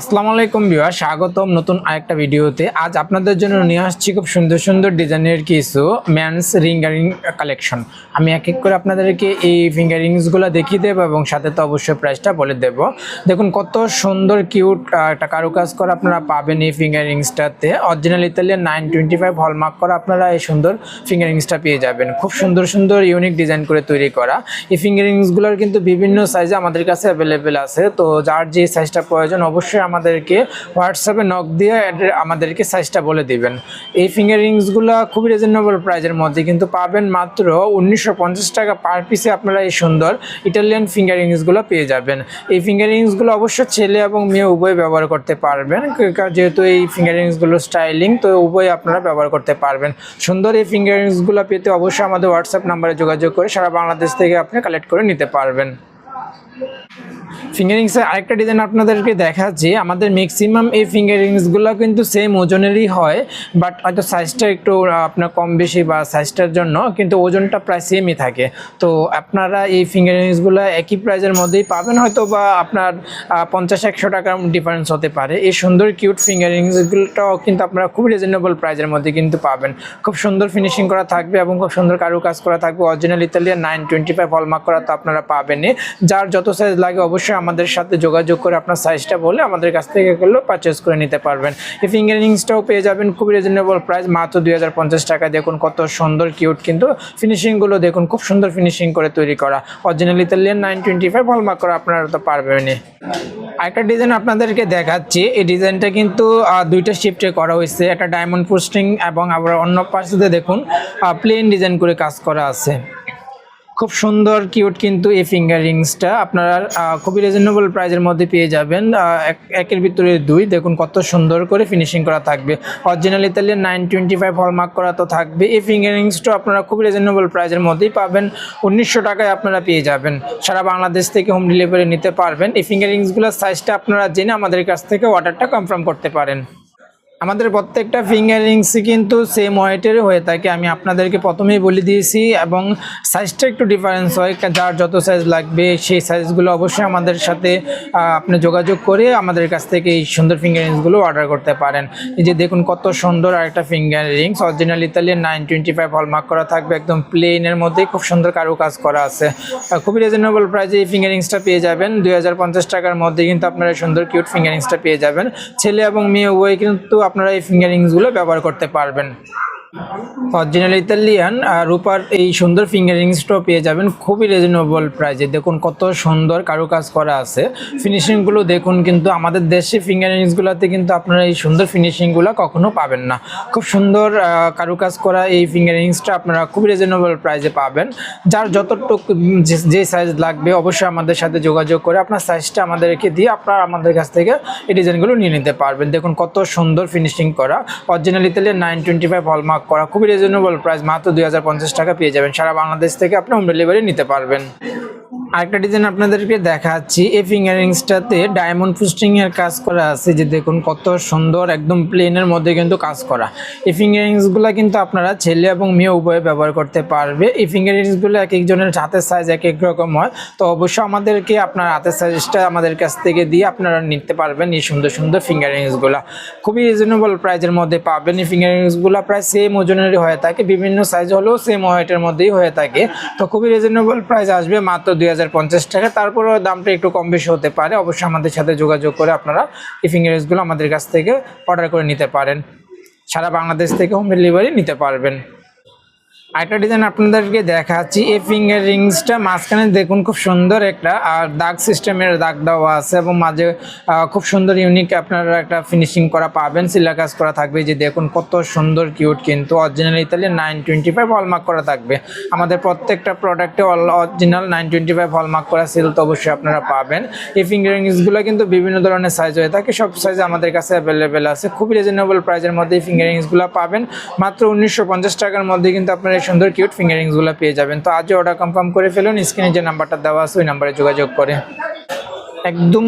আসসালামু আলাইকুম বিওয়া স্বাগতম নতুন আরেকটা ভিডিওতে। আজ আপনাদের জন্য নিয়ে আসছি খুব সুন্দর সুন্দর ডিজাইনের কিছু ম্যানস রিঙ্গারিং কালেকশন আমি এক এক করে আপনাদেরকে এই ফিঙ্গারিংসগুলো দেখিয়ে দেবো এবং সাথে তো অবশ্যই প্রাইসটা বলে দেব। দেখুন কত সুন্দর কিউট একটা কারুকাজ করা আপনারা পাবেন এই ফিঙ্গারিংসটাতে original Italian nine twenty five hallmark করা আপনারা এই সুন্দর ফিঙ্গারিংসটা পেয়ে যাবেন। খুব সুন্দর সুন্দর ইউনিক ডিজাইন করে তৈরি করা। এই ফিঙ্গারিংসগুলোর কিন্তু বিভিন্ন সাইজে আমাদের কাছে অ্যাভেলেবেল আছে। তো যার যে সাইজটা প্রয়োজন, অবশ্যই আমাদেরকে হোয়াটসঅ্যাপে নক দিয়ে আমাদেরকে সাইজটা বলে দিবেন। এই ফিঙ্গারিংসগুলো খুবই রিজনেবল প্রাইজের মধ্যে কিন্তু পাবেন মাত্র উনিশশো পঞ্চাশ টাকা পার পিসে আপনারা এই সুন্দর ইটালিয়ান ফিঙ্গারিংসগুলো পেয়ে যাবেন। এই ফিঙ্গারিংসগুলো অবশ্য ছেলে এবং মেয়ে উভয় ব্যবহার করতে পারবেন। যেহেতু এই ফিঙ্গারিংসগুলো স্টাইলিং তো উভয় আপনারা ব্যবহার করতে পারবেন। সুন্দর এই ফিঙ্গারিংসগুলো পেতে অবশ্যই আমাদের হোয়াটসঅ্যাপ নাম্বারে যোগাযোগ করে সারা বাংলাদেশ থেকে আপনি কালেক্ট করে নিতে পারবেন। ফিঙ্গারিংসের আরেকটা ডিজাইন আপনাদেরকে দেখাচ্ছি। আমাদের ম্যাক্সিমাম এই ফিঙ্গারিংসগুলো কিন্তু সেম ওজনেরই হয় বাট হয়তো সাইজটা একটু আপনার কম বেশি বা সাইজটার জন্য, কিন্তু ওজনটা প্রায় সেমই থাকে। তো আপনারা এই ফিঙ্গারিংসগুলো একই প্রাইজের মধ্যেই পাবেন, হয়তো বা আপনার পঞ্চাশ, একশো টাকার ডিফারেন্স হতে পারে। এই সুন্দর কিউট ফিঙ্গারিংসগুলোটাও কিন্তু আপনারা খুব রিজনেবল প্রাইজের মধ্যে কিন্তু পাবেন। খুব সুন্দর ফিনিশিং করা থাকবে এবং খুব সুন্দর কারুকাজ করা থাকবে। Original Italian nine twenty five hallmark করা তো আপনারা পাবেনই। যার যত সাইজ লাগে অবশ্যই আমাদের সাথে যোগাযোগ করে আপনার সাইজটা বলে আমাদের কাছ থেকে এগুলো পারচেস করে নিতে পারবেন। এই ফিঙ্গার রিংসটাও পেয়ে যাবেন, খুবই রিজনেবল প্রাইস মাত্র দুই হাজার পঞ্চাশ টাকা দেখুন কত সুন্দর কিউট কিন্তু ফিনিশিংগুলো দেখুন, খুব সুন্দর ফিনিশিং করে তৈরি করা। Original Italian nine twenty five hallmark করা আপনারা তো পারবেনই। আরেকটা ডিজাইন আপনাদেরকে দেখাচ্ছি, এই ডিজাইনটা কিন্তু দুইটা শিফটে করা হয়েছে, একটা ডায়মন্ড পোস্টিং এবং আবার অন্য পাশে দেখুন প্লেন ডিজাইন করে কাজ করা আছে। খুব সুন্দর কিউট কিন্তু এই ফিঙ্গার রিংসটা আপনারা খুবই রিজনেবল প্রাইজের মধ্যে পেয়ে যাবেন। এক- একের ভিতরে দুই, দেখুন কত সুন্দর করে ফিনিশিং করা থাকবে। Original Italian nine twenty five hallmark করা তো থাকবে। এই ফিঙ্গার রিংসটা আপনারা খুবই রিজনেবল প্রাইজের মধ্যেই পাবেন। উনিশশো টাকায় আপনারা পেয়ে যাবেন। সারা বাংলাদেশ থেকে হোম ডেলিভারি নিতে পারবেন। এই ফিঙ্গার রিংসগুলোর সাইজটা আপনারা জেনে আমাদের কাছ থেকে অর্ডারটা কনফার্ম করতে পারেন। আমাদের প্রত্যেকটা ফিঙ্গার রিংসই কিন্তু সেম ওয়েটের হয়ে থাকে। আমি আপনাদেরকে প্রথমেই বলে দিয়েছি এবং সাইজটা একটু ডিফারেন্স হয় যার যত সাইজ লাগবে সেই সাইজগুলো অবশ্যই আমাদের সাথে আপনি যোগাযোগ করে আমাদের কাছ থেকে এই সুন্দর ফিঙ্গার রিংসগুলো অর্ডার করতে পারেন। এই যে দেখুন কত সুন্দর আরেকটা finger rings original Italian nine twenty five hallmark করা থাকবে একদম প্লেনের মধ্যেই খুব সুন্দর কারুকাজ করা আছে। খুবই রিজনেবল প্রাইসে এই ফিঙ্গার রিংসটা পেয়ে যাবেন। দুই হাজার পঞ্চাশ টাকার মধ্যে কিন্তু আপনারা সুন্দর কিউট ফিঙ্গার রিংসটা পেয়ে যাবেন। ছেলে এবং মেয়ে উভয় কিন্তু আপনারা এই ফিঙ্গার রিংসগুলো ব্যবহার করতে পারবেন। অরিজিনাল ইতালিয়ান রূপার এই সুন্দর ফিঙ্গার ফিঙ্গারিংসটাও পেয়ে যাবেন। খুবই রিজনেবল প্রাইজে দেখুন কত সুন্দর কারুকাজ করা আছে। ফিনিশিংগুলো দেখুন কিন্তু আমাদের দেশে ফিঙ্গার ফিঙ্গারিংসগুলোতে কিন্তু আপনারা এই সুন্দর ফিনিশিংগুলো কখনো পাবেন না। খুব সুন্দর কারুকাজ করা এই ফিঙ্গার ফিঙ্গারিংসটা আপনারা খুব রিজনেবল প্রাইজে পাবেন। যার যতটুকু যে- যে সাইজ লাগবে অবশ্যই আমাদের সাথে যোগাযোগ করে আপনার সাইজটা আমাদেরকে দিয়ে আপনারা আমাদের কাছ থেকে এই ডিজাইনগুলো নিয়ে নিতে পারবেন। দেখুন কত সুন্দর ফিনিশিং করা। Original Italian nine twenty five hallmark করা খুবই রিজনেবল প্রাইস মাত্র দুই হাজার পঞ্চাশ টাকা পেয়ে যাবেন। সারা বাংলাদেশ থেকে আপনি হোম ডেলিভারি নিতে পারবেন। আরেকটা ডিজাইন আপনাদেরকে দেখাচ্ছি। এই ফিঙ্গার ফিঙ্গারিংসটাতে ডায়মন্ড ফুস্টিং এর কাজ করা আছে যে দেখুন কত সুন্দর, একদম প্লেনের মধ্যে কিন্তু কাজ করা। এই ফিঙ্গারিংসগুলো কিন্তু আপনারা ছেলে এবং মেয়ে উভয়ে ব্যবহার করতে পারবে। এই ফিঙ্গার ফিঙ্গারিংসগুলো এক একজনের হাতের সাইজ এক এক রকম হয়। তো অবশ্যই আমাদেরকে আপনার হাতের সাইজটা আমাদের কাছ থেকে দিয়ে আপনারা নিতে পারবেন এই সুন্দর সুন্দর ফিঙ্গারিংসগুলো খুবই রিজনেবল প্রাইজের মধ্যে পাবেন। এই ফিঙ্গারিংসগুলো প্রায় সেম ওজনেরই হয়ে থাকে। বিভিন্ন সাইজ হলেও সেম ওয়েটের মধ্যেই হয়ে থাকে। তো খুবই রিজনেবল প্রাইস আসবে মাত্র দুই হাজার পঞ্চাশ টাকা। তারপরেও দামটা একটু কম বেশি হতে পারে। অবশ্যই আমাদের সাথে যোগাযোগ করে আপনারা এই ফিঙ্গারিংসগুলো আমাদের কাছ থেকে অর্ডার করে নিতে পারেন। সারা বাংলাদেশ থেকে হোম ডেলিভারি নিতে পারবেন। আরেকটা ডিজাইন আপনাদেরকে দেখাচ্ছি। এই ফিঙ্গার রিংসটা মাঝখানে দেখুন খুব সুন্দর একটা, আর দাগ সিস্টেমের দাগ দেওয়া আছে এবং মাঝে খুব সুন্দর ইউনিক আপনারা একটা ফিনিশিং করা পাবেন সিলা কাজ করা থাকবে। যে দেখুন কত সুন্দর কিউট কিন্তু original Italy nine twenty five hallmark করা থাকবে। আমাদের প্রত্যেকটা প্রোডাক্টে all original nine twenty five hallmark করা সিল তো অবশ্যই আপনারা পাবেন। এই ফিঙ্গার রিংসগুলো কিন্তু বিভিন্ন ধরনের সাইজ হয়ে থাকে, সব সাইজ আমাদের কাছে অ্যাভেলেবেল আছে। খুবই রিজনেবল প্রাইসের মধ্যে এই ফিঙ্গার রিংসগুলো পাবেন। মাত্র উনিশশো পঞ্চাশ টাকার মধ্যে কিন্তু আপনারা সুন্দর কিউট ফিঙ্গারিংসগুলো পেয়ে যাবেন। তো আজও অর্ডার কনফার্ম করে ফেলুন স্ক্রিনে যে নাম্বারটা দেওয়া আছে, ওই নাম্বারে যোগাযোগ করে। একদম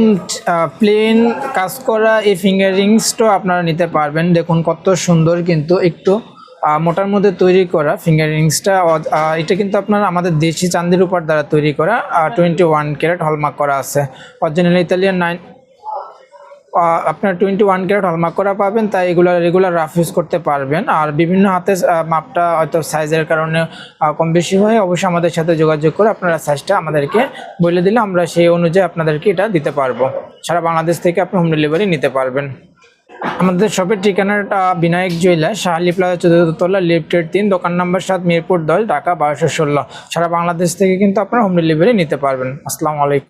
প্লেন কাজ করা এই ফিঙ্গারিংসটাও আপনারা নিতে পারবেন। দেখুন, কত সুন্দর কিন্তু একটু মোটার মধ্যে তৈরি করা ফিঙ্গার ফিঙ্গারিংসটা এটা কিন্তু আপনার আমাদের দেশি চান্দির উপর দ্বারা তৈরি করা টোয়েন্টি ওয়ান ক্যারেট হলমার্ক করা আছে। অরিজিনাল ইতালিয়ান নাইন আপনার টোয়েন্টি ওয়ান ক্যারেট হলমার্ক করা পাবেন, তাই এগুলো রেগুলার রাফ ইউজ করতে পারবেন। আর বিভিন্ন হাতে মাপটা হয়তো সাইজের কারণে কম বেশি হয়, অবশ্যই আমাদের সাথে যোগাযোগ করে আপনারা সাইজটা আমাদেরকে বলে দিলে আমরা সেই অনুযায়ী আপনাদেরকে এটা দিতে পারব। সারা বাংলাদেশ থেকে আপনি হোম ডেলিভারি নিতে পারবেন। আমাদের শপের ঠিকানাটা বিনায়ক জুয়েলার শাহালি প্লাজা চতুর্থতলা লিফটের তিন, দোকান নম্বর সাত, মিরপুর দশ, ঢাকা বারোশো ষোলো। সারা বাংলাদেশ থেকে কিন্তু আপনারা হোম ডেলিভারি নিতে পারবেন। আসসালামু আলাইকুম।